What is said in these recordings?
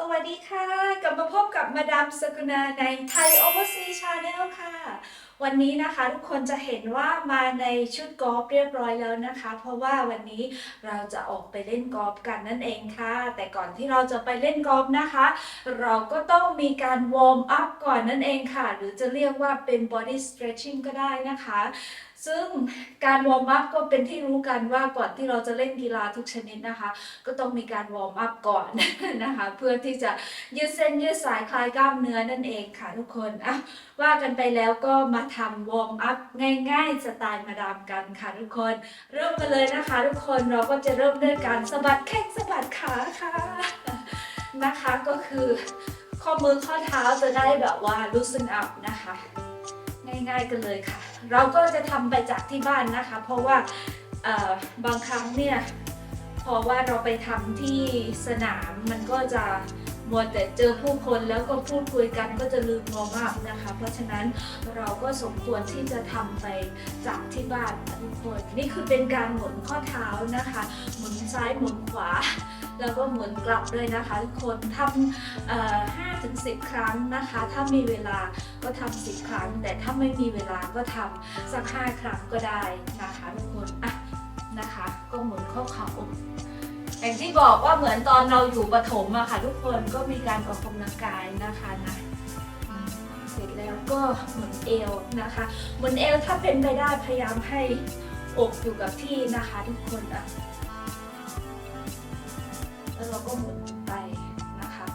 สวัสดีค่ะ กลับมาพบกับมาดามสกุณาในไทย Overseas Channel ค่ะ วันนี้นะคะทุกคนจะเห็นว่ามาในชุดกอล์ฟเรียบร้อยแล้วนะคะ เพราะว่าวันนี้เราจะออกไปเล่นกอล์ฟกันนั่นเองค่ะ แต่ก่อนที่เราจะไปเล่นกอล์ฟนะคะ เราก็ต้องมีการวอร์มอัพก่อนนั่นเองค่ะ หรือจะเรียกว่าเป็น body stretching ก็ได้นะคะซึ่งการวอร์มอัพก็เป็นที่รู้กันว่าก่อนที่เราจะเล่นกีฬาทุกชนิดนะคะ ก็ต้องมีการวอร์มอัพก่อนนะคะ เพื่อที่จะยืดเส้นยืดสายคลายกล้ามเนื้อนั่นเองค่ะทุกคนอะว่ากันไปแล้วก็มาทำวอร์มอัพง่ายๆสไตล์มาดามกันค่ะทุกคน เริ่มกันเลยนะคะ ทุกคนเราก็จะเริ่มด้วยการสะบัดแข้งสะบัดขาค่ะนะคะก็คือข้อมือข้อเท้าจะได้แบบว่า loosen up นะคะ ง่ายๆกันเลยค่ะ เราก็จะทำไปจากที่บ้านนะคะ เพราะว่าบางครั้งเนี่ยเพราะว่าเราไปทำที่สนามมันก็จะมัวแต่เจอผู้คนแล้วก็พูดคุยกันก็จะลืมมองมากนะคะ เพราะฉะนั้นเราก็สมควรที่จะทำไปจากที่บ้านทุกคน นี่คือเป็นการหมุนข้อเท้านะคะ หมุนซ้ายหมุนขวา แล้วก็หมุนกลับด้วยนะคะทุกคนทำห้าถึงสิบครั้งนะคะ ถ้ามีเวลาก็ทำสิบครั้ง แต่ถ้าไม่มีเวลาก็ทำสักห้าครั้งก็ได้นะคะทุกคนอะนะคะ ก็หมุนข้อเข่าอย่างที่บอกว่าเหมือนตอนเราอยู่ประถมอะค่ะ ทุกคนก็มีการออกกำลังกายนะคะนะเสร็จแล้วก็หมุนเอวนะคะหมุนเอวถ้าเป็นไปได้พยายามให้อกอยู่กับที่นะคะ ทุกคนอะ เราก็หมุนไปนะคะ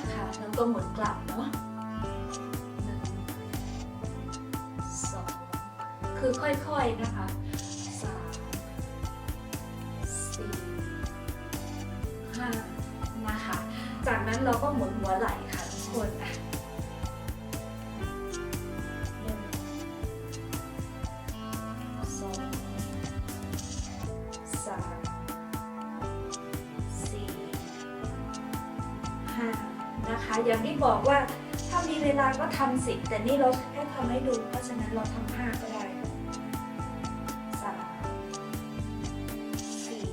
นะคะแล้วก็หมุนกลับเนาะหนึ่งสองคือค่อยๆนะคะสามสี่ห้านะคะ จากนั้นเราก็หมุนหัวไหล่ค่ะทุกคนอะ อย่างที่บอกว่าถ้ามีเวลาก็ทำสิแต่นี่เราแค่ทำให้ดู เพราะฉะนั้นเราทำห้าก็ได้สามสี่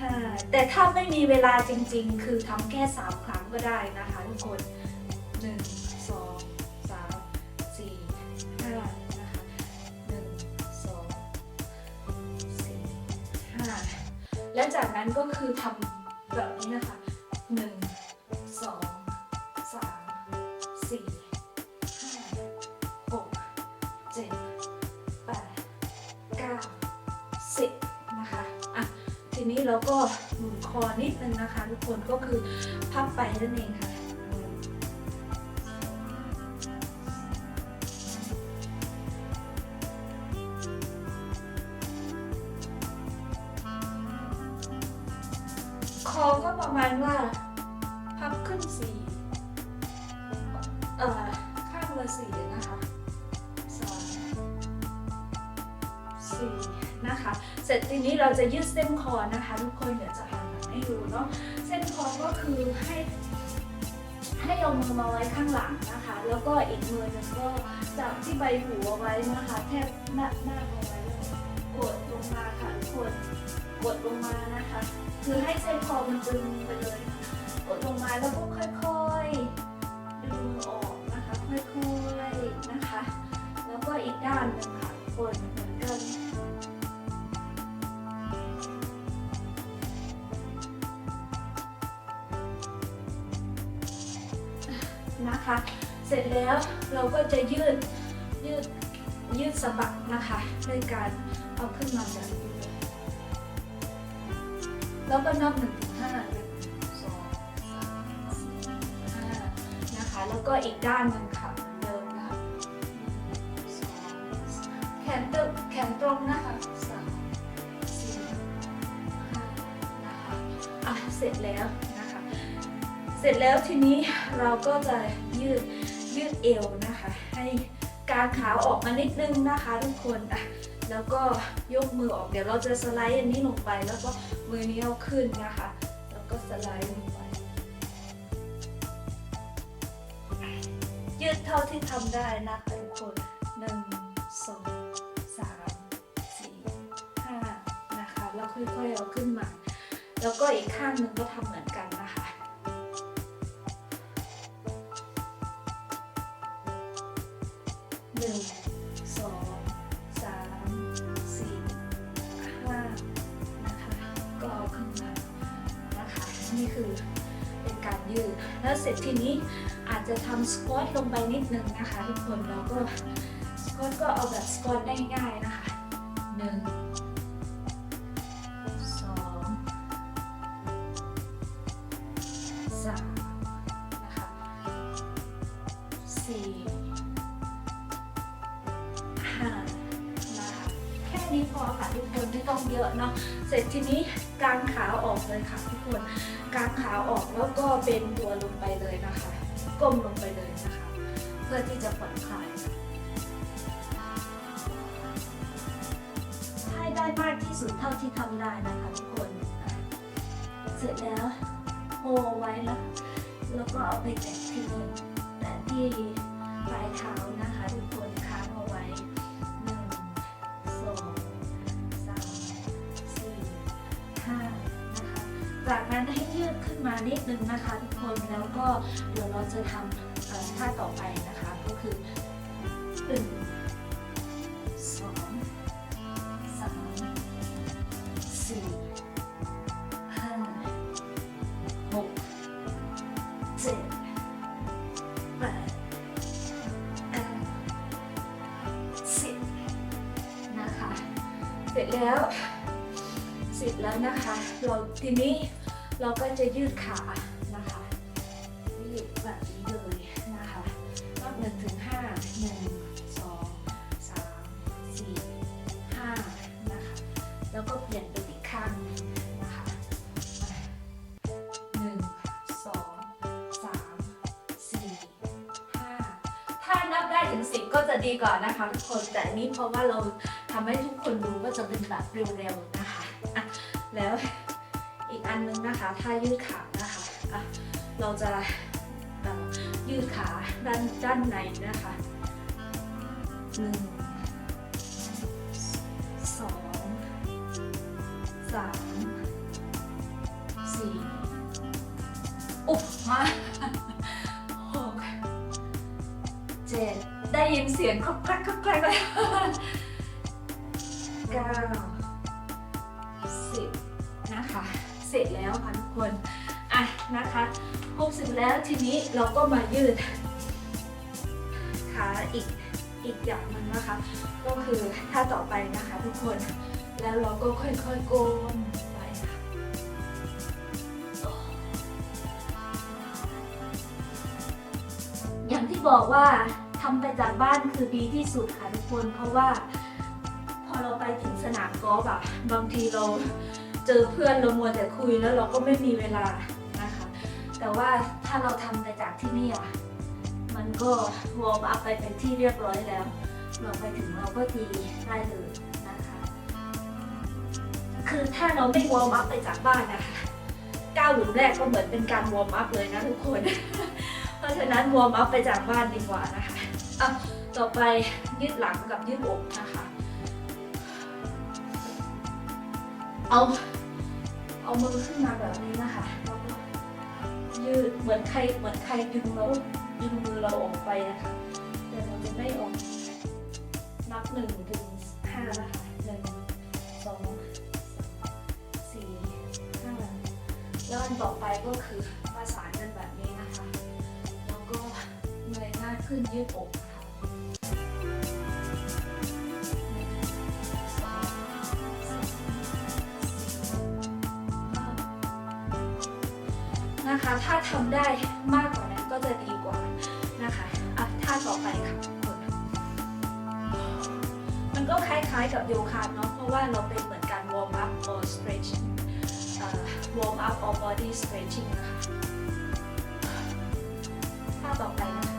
ห้าแต่ถ้าไม่มีเวลาจริง ๆ คือทำแค่สามครั้งก็ได้นะคะทุกคนหนึ่งสองสามสี่ห้านะคะหนึ่งสองสี่ห้าและจากนั้นก็คือทำแบบนี้นะคะ ก็หนุนคอนิดนึงนะคะ ทุกคนก็คือพับไปนั่นเองค่ะคอก็ประมาณว่า นี้เราจะยืดเส้นคอนะคะทุกคนเดี๋ยวจะหันให้ดูเนาะเส้นคอก็คือให้ให้เอามือมาไว้ข้างหลังนะคะ แล้วก็อีกมือนึงก็จับที่ใบหูเอาไว้นะคะแทบหน้าหน้าเอาไว้เลยกดลงมาค่ะทุกคนกดลงมานะคะ คือให้เส้นคอมันตึงไปเลย กดลงมาแล้วก็ค่อยๆ นะคะ เสร็จแล้วเราก็จะยืดยืดยืดสะบักนะคะด้วยการเอาขึ้นมาแบบนี้แล้วก็นับหนึ่งถึงห้าหนึ่งสองสามสี่ห้านะคะ แล้วก็อีกด้านหนึ่งค่ะเดิมนะคะสองแขนตรงแขนตรงนะคะสามสี่ห้านะคะอะเสร็จแล้ว เสร็จแล้วทีนี้เราก็จะยืดยืดเอวนะคะ ให้กางขาออกมานิดนึงนะคะทุกคนอะแล้วก็ยกมือออกเดี๋ยวเราจะสไลด์อันนี้ลงไป แล้วก็มือนี้เอาขึ้นนะคะ แล้วก็สไลด์ลงไป ยืดเท่าที่ทำได้นะคะทุกคนหนึ่งสองสามสี่ห้านะค่อยๆเอาขึ้นมา แล้วก็อีกข้างหนึ่งก็ทำเหมือน นี่คือเป็นการยืด แล้วเสร็จทีนี้อาจจะทำสควอตลงไปนิดนึงนะคะทุกคนแล้วก็สควอตก็เอาแบบสควอตได้ง่ายนะคะหนึ่งสองสามนะคะสี่ นี้พอค่ะทุกคนไม่ต้องเยอะเนาะเสร็จทีนี้กางขาออกเลยค่ะทุกคนกางขาออกแล้วก็เบนตัวลงไปเลยนะคะก้มลงไปเลยนะคะ เพื่อที่จะผ่อนคลายให้ได้มากที่สุดเท่าที่ทำได้นะคะทุกคน เสร็จแล้วโฮไว้แล้วแล้วก็เอาไปแตะที่แตะที่ปลายเท้า จากนั้นให้ยืดขึ้นมานิดนึงนะคะทุกคนแล้วก็เดี๋ยวเราจะทำท่าต่อไปนะคะ ก็คือหนึ่งสองสามสี่ห้าหกเจ็ดแปดเก้าสิบนะคะ เสร็จแล้ว เสร็จแล้วนะคะ เราทีนี้เราก็จะยืดขานะคะยืดแบบนี้เลยนะคะนับหนึ่งถึงห้าหนึ่งสองสามสี่ห้านะคะแล้วก็เปลี่ยนไปอีกข้างนึงนะคะหนึ่งสองสามสี่ห้าถ้านับได้ถึงสิบก็จะดีกว่านะคะทุกคนแต่นี้เพราะว่าเราทำให้ทุกคนดูว่าจะเป็นแบบเร็วๆ อะแล้วอีกอันนึงนะคะถ้ายืดขานะคะอะเราจะยืดขาด้านด้านในนะคะหนึ่งสองสามสี่อุ๊บมาหกเจ็ดได้ยินเสียงครกแครกครกแครกเลยเก้า สิบนะคะ เสร็จแล้วค่ะทุกคน อะนะคะครบสร็จแล้วทีนี้เราก็มายืดขาอีกอีกอย่างหนึงนะคะ ก็คือท่าต่อไปนะคะทุกคน แล้วเราก็ค่อยๆโกนไปค่ะอย่างที่บอกว่าทำไปจากบ้านคือดีที่สุดค่ะทุกคนเพราะว่า พอเราไปถึงสนามกอล์ฟอะบางทีเราเจอเพื่อนเรามัวแต่คุยแล้วเราก็ไม่มีเวลานะคะ แต่ว่าถ้าเราทำไปจากที่นี่อะมันก็วอร์มอัพไปเป็นที่เรียบร้อยแล้ว เราไปถึงเราก็ตีได้เลยนะคะ คือถ้าเราไม่วอร์มอัพไปจากบ้านนะคะก้าวหลุมแรกก็เหมือนเป็นการวอร์มอัพเลยนะทุกคน เพราะฉะนั้นวอร์มอัพไปจากบ้านดีกว่านะคะอะต่อไปยืดหลังกับยืดอกนะคะ เอา เอามือขึ้นมาแบบนี้นะคะแล้วก็ยืดเหมือนใครเหมือนใครดึงเราดึงมือเราออกไปนะคะแต่เราจะไม่ออก นับหนึ่งถึงห้านะคะหนึ่งสองสี่ห้าแล้วอันต่อไปก็คือประสานกันแบบนี้นะคะ แล้วก็เงยหน้าขึ้นยืดอก ถ้าทำได้มากกว่านั้นก็จะดีกว่านะคะอะท่าต่อไปค่ะมันก็คล้ายๆกับโยคะเนาะเพราะว่าเราเป็นเหมือนการ warm up or stretching เอ่อ warm up or body stretching นะคะท่าต่อไปนะคะ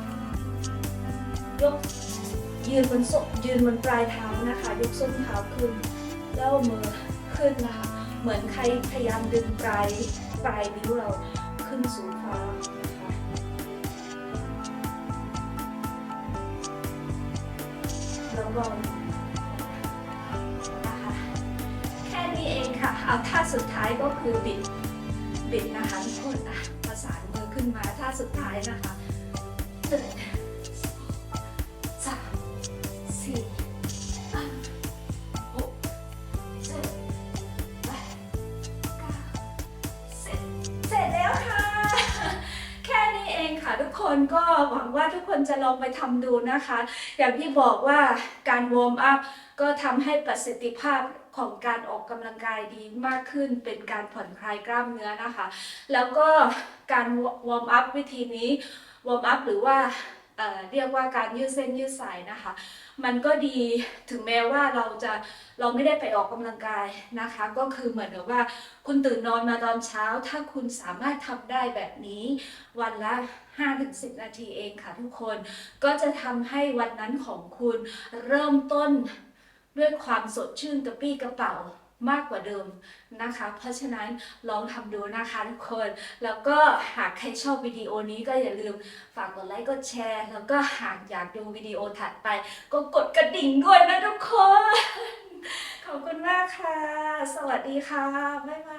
ยกยืนบนส้นยืนบนปลายเท้านะคะ ยกส้นเท้าขึ้น แล้วมือขึ้นนะคะ เหมือนใครพยายามดึงปลายปลายนิ้วเรา นสู่ฟ้านะคะแล้วก็นะคะแค่นี้เองค่ะ เอาท่าสุดท้ายก็คือบิด บิดนะคะทุกคนอะประสานมือขึ้นมาท่าสุดท้ายนะคะ ค่ะทุกคนก็หวังว่าทุกคนจะลองไปทำดูนะคะ อย่างที่บอกว่าการวอร์มอัพก็ทำให้ประสิทธิภาพของการออกกำลังกายดีมากขึ้นเป็นการผ่อนคลายกล้ามเนื้อนะคะ แล้วก็การวอร์มอัพวิธีนี้วอร์มอัพหรือว่าเเรียกว่าการยืดเส้นยืดสายนะคะ มันก็ดีถึงแม้ว่าเราจะเราไม่ได้ไปออกกำลังกายนะคะ ก็คือเหมือนกับว่าคุณตื่นนอนมาตอนเช้า ถ้าคุณสามารถทำได้แบบนี้วันละ 5-10 นาทีเองค่ะทุกคน ก็จะทำให้วันนั้นของคุณเริ่มต้นด้วยความสดชื่นกระปี้กระเป๋ามากกว่าเดิมนะคะ เพราะฉะนั้นลองทำดูนะคะทุกคน แล้วก็หากใครชอบวิดีโอนี้ก็อย่าลืมฝากกดไลค์กดแชร์ แล้วก็หากอยากดูวิดีโอถัดไป ก็กดกระดิ่งด้วยนะทุกคน ขอบคุณมากค่ะ สวัสดีค่ะ บ๊ายบาย